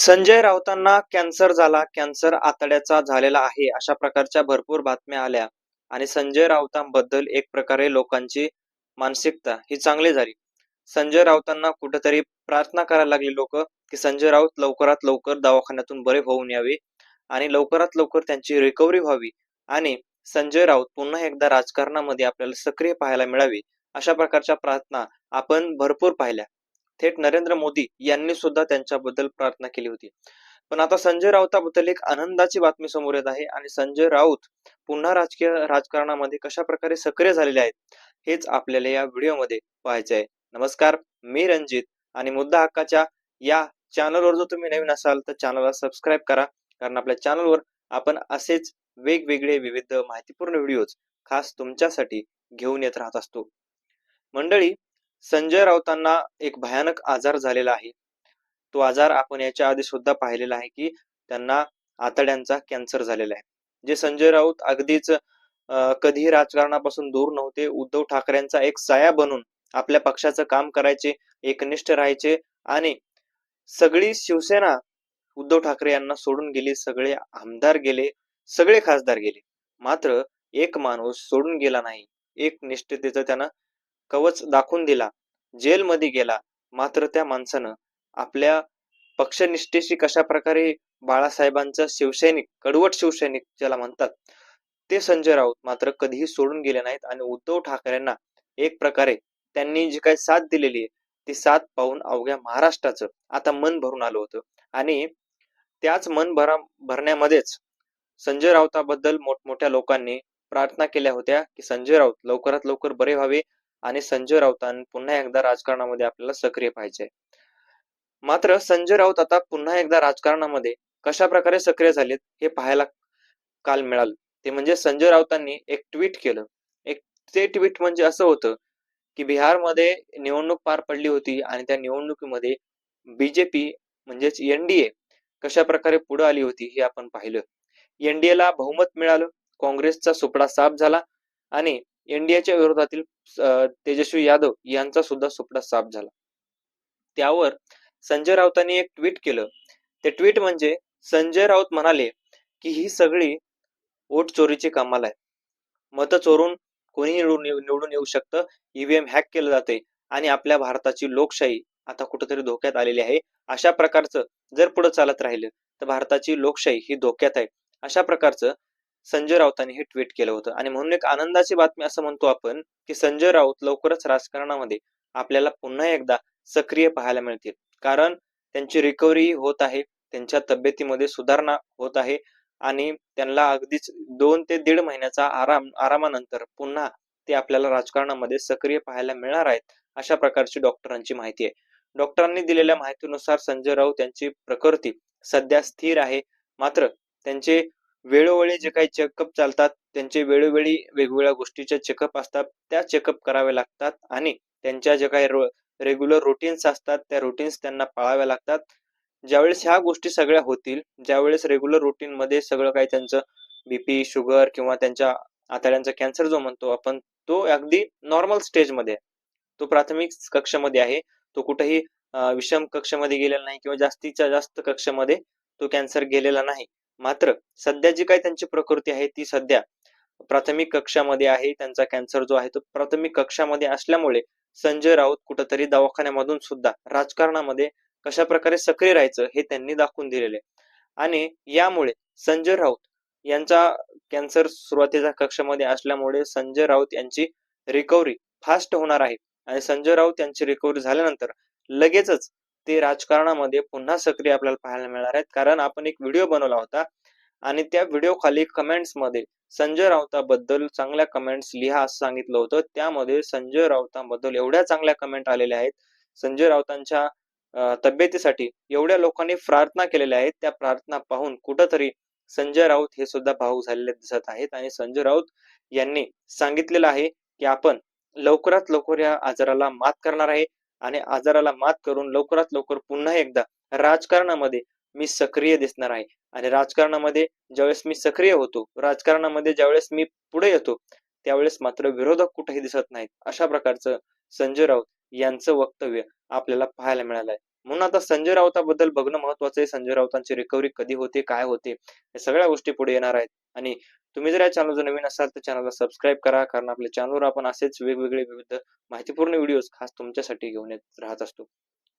संजय राऊतांना कॅन्सर झाला कॅन्सर आतड्याचा झालेला आहे अशा प्रकारच्या भरपूर बातम्या आल्या. आणि संजय राऊतांबद्दल एक प्रकारे लोकांची मानसिकता ही चांगली झाली. संजय राऊतांना कुठेतरी प्रार्थना करायला लागली लोक की संजय राऊत लवकरात लवकर दवाखान्यातून बरे होऊन यावे आणि लवकरात लवकर त्यांची रिकव्हरी व्हावी आणि संजय राऊत पुन्हा एकदा राजकारणामध्ये आपल्याला सक्रिय पाहायला मिळावी अशा प्रकारच्या प्रार्थना आपण भरपूर पाहिल्या. थेट नरेंद्र मोदी यांनी सुद्धा त्यांच्याबद्दल प्रार्थना केली होती. पण आता संजय राऊताबद्दल एक आनंदाची बातमी समोर येत आहे आणि संजय राऊत पुन्हा राजकीय राजकारणामध्ये कशा प्रकारे सक्रिय झालेले आहेत हेच आपल्याला या व्हिडिओमध्ये पाहायचे आहे. नमस्कार मी रणजित आणि मुद्दा हक्काच्या या चॅनलवर जर तुम्ही नवीन असाल तर चॅनलला सबस्क्राईब करा कारण आपल्या चॅनलवर आपण असेच वेगवेगळे विविध माहितीपूर्ण व्हिडिओज खास तुमच्यासाठी घेऊन येत राहत असतो. मंडळी संजय राऊतांना एक भयानक आजार झालेला आहे. तो आजार आपण याच्या आधी सुद्धा पाहिलेला आहे की त्यांना आतड्यांचा कॅन्सर झालेला आहे. जे संजय राऊत अगदीच कधी राजकारणापासून दूर नव्हते उद्धव ठाकरेंचा एक साया बनून आपल्या पक्षाचं काम करायचे एकनिष्ठ राहायचे आणि सगळी शिवसेना उद्धव ठाकरे यांना सोडून गेली सगळे आमदार गेले सगळे खासदार गेले. मात्र एक माणूस सोडून गेला नाही. एक निष्ठतेचं त्यानं कवच दाखवून दिला. जेलमध्ये गेला. मात्र त्या माणसानं आपल्या पक्षनिष्ठेशी कशा प्रकारे बाळासाहेबांचा शिवसैनिक कडवट शिवसैनिक ज्याला म्हणतात ते संजय राऊत मात्र कधीही सोडून गेले नाहीत आणि उद्धव ठाकरेंना एक प्रकारे त्यांनी जी काही साथ दिलेली आहे ती साथ पाहून अवघ्या महाराष्ट्राचं आता मन भरून आलं होतं. आणि त्याच मन भरा भरण्यामध्येच संजय राऊताबद्दल मोठमोठ्या लोकांनी प्रार्थना केल्या होत्या की संजय राऊत लवकरात लवकर बरे व्हावे आणि संजय राऊतांनी पुन्हा एकदा राजकारणामध्ये आपल्याला सक्रिय पाहिजे मात्र संजय राऊत आता पुन्हा एकदा राजकारणामध्ये कशा प्रकारे सक्रिय झालेत हे पाहायला काल मिळालं. ते म्हणजे संजय राऊतांनी एक ट्विट केलं. एक ते ट्विट म्हणजे असं होतं की बिहारमध्ये निवडणूक पार पडली होती आणि त्या निवडणुकीमध्ये बीजेपी म्हणजेच एनडीए कशा प्रकारे पुढे आली होती हे आपण पाहिलं. एनडीए ला बहुमत मिळालं. काँग्रेसचा सुपडा साफ झाला आणि एनडीएच्या विरोधातील तेजस्वी यादव यांचा सुद्धा सुपडा साफ झाला. त्यावर संजय राऊतांनी एक ट्विट केलं. ते ट्विट म्हणजे संजय राऊत म्हणाले की ही सगळी वोट चोरीची कमाल आहे. मत चोरून कोणीही निवडून येऊ शकतं. ईव्हीएम हॅक केलं जाते आणि आपल्या भारताची लोकशाही आता कुठेतरी धोक्यात आलेली आहे. अशा प्रकारचं जर पुढे चालत राहिलं तर भारताची लोकशाही ही धोक्यात आहे. अशा प्रकारचं संजय राऊतांनी हे ट्विट केलं होतं. आणि म्हणून एक आनंदाची बातमी असं म्हणतो आपण की संजय राऊत लवकरच राजकारणामध्ये आपल्याला पुन्हा एकदा सक्रिय पाहायला मिळतील. कारण त्यांची रिकव्हरी होत आहे त्यांच्या तब्येतीमध्ये सुधारणा होत आहे आणि त्यांना अगदीच दोन ते दीड महिन्याचा आराम आरामानंतर पुन्हा ते आपल्याला राजकारणामध्ये सक्रिय पाहायला मिळणार आहेत अशा प्रकारची डॉक्टरांची माहिती आहे. डॉक्टरांनी दिलेल्या माहितीनुसार संजय राऊत यांची प्रकृती सध्या स्थिर आहे. मात्र त्यांचे वेळोवेळी जे काही चेकअप चालतात त्यांचे वेळोवेळी वेगवेगळ्या गोष्टीचे चेकअप असतात. त्या चेकअप करावे लागतात आणि त्यांच्या जे काही रेग्युलर रुटीन्स असतात त्या रुटीन्स त्यांना पाळाव्या लागतात. ज्यावेळेस ह्या गोष्टी सगळ्या होतील ज्यावेळेस रेग्युलर रुटीन मध्ये सगळं काही त्यांचं बीपी शुगर किंवा त्यांच्या आतड्यांचा कॅन्सर जो म्हणतो आपण तो अगदी नॉर्मल स्टेजमध्ये तो प्राथमिक कक्षामध्ये आहे. तो कुठेही विषम कक्षामध्ये गेलेला नाही किंवा जास्तीच्या जास्त कक्षामध्ये तो कॅन्सर गेलेला नाही. मात्र सध्या जी काही त्यांची प्रकृती आहे ती सध्या प्राथमिक कक्षामध्ये आहे. त्यांचा कॅन्सर जो आहे तो प्राथमिक कक्षामध्ये असल्यामुळे संजय राऊत कुठंतरी दवाखान्यामधून सुद्धा राजकारणामध्ये कशा प्रकारे सक्रिय राहायचं हे त्यांनी दाखवून दिलेले आणि यामुळे संजय राऊत यांचा कॅन्सर सुरुवातीच्या कक्षामध्ये असल्यामुळे संजय राऊत यांची रिकव्हरी फास्ट होणार आहे. आणि संजय राऊत यांची रिकव्हरी झाल्यानंतर लगेचच ते राजकारणामध्ये पुन्हा सक्रिय आपल्याला पाहायला मिळणार आहेत. कारण आपण एक व्हिडिओ बनवला होता आणि त्या व्हिडिओ खाली कमेंट्समध्ये संजय राऊताबद्दल चांगल्या कमेंट्स लिहा असं सांगितलं होतं. त्यामध्ये संजय राऊतांबद्दल एवढ्या चांगल्या कमेंट आलेल्या आहेत. संजय राऊतांच्या तब्येतीसाठी एवढ्या लोकांनी प्रार्थना केलेल्या आहेत. त्या प्रार्थना पाहून कुठंतरी संजय राऊत हे सुद्धा भाऊ झालेले दिसत आहेत आणि संजय राऊत यांनी सांगितलेलं आहे की आपण लवकरात लवकर या आजाराला मात करणार आहे. आणि आजाराला मात करून लवकरात लवकर पुन्हा एकदा राजकारणामध्ये मी सक्रिय दिसणार आहे. आणि राजकारणामध्ये ज्यावेळेस मी सक्रिय होतो राजकारणामध्ये ज्यावेळेस मी पुढे येतो त्यावेळेस मात्र विरोधक कुठेही दिसत नाहीत. अशा प्रकारचं संजय राऊत यांचं वक्तव्य आपल्याला पाहायला मिळालंय. म्हणून आता संजय राऊताबद्दल बघणं महत्वाचं आहे. संजय राऊतांची रिकव्हरी कधी होते काय होते या सगळ्या गोष्टी पुढे येणार आहेत. आणि तुम्ही जर या चॅनल जर नवीन असाल तर चॅनलला सबस्क्राईब करा. कारण आपल्या चॅनलवर आपण असेच वेगवेगळे विविध माहितीपूर्ण व्हिडिओज खास तुमच्यासाठी घेऊन येत राहत असतो.